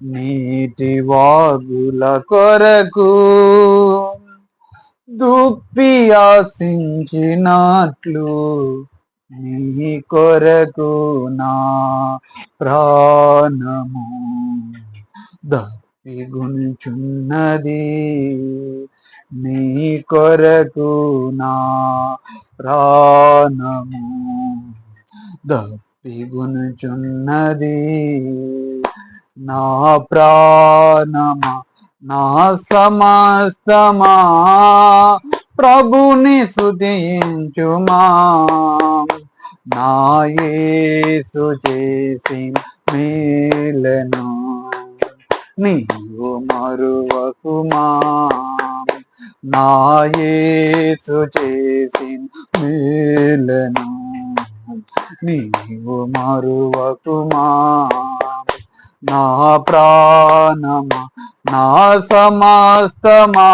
నీటి వాగుల కొరకు దుప్పి ఆశించినట్లు నీ కొరకు నా ప్రాణము దప్పిగుంచున్నది నీ కొరకు నా ప్రాణము దప్పిగుంచున్నది నా ప్రాణమా నా సమస్తమా ప్రభుని సుధించుమా నా యేసు చేసి మేలను నీవు మరువకుమా. నా యేసు చేసి మేలను నీవు మరువకుమా. నా ప్రాణమా నా సమస్తమా?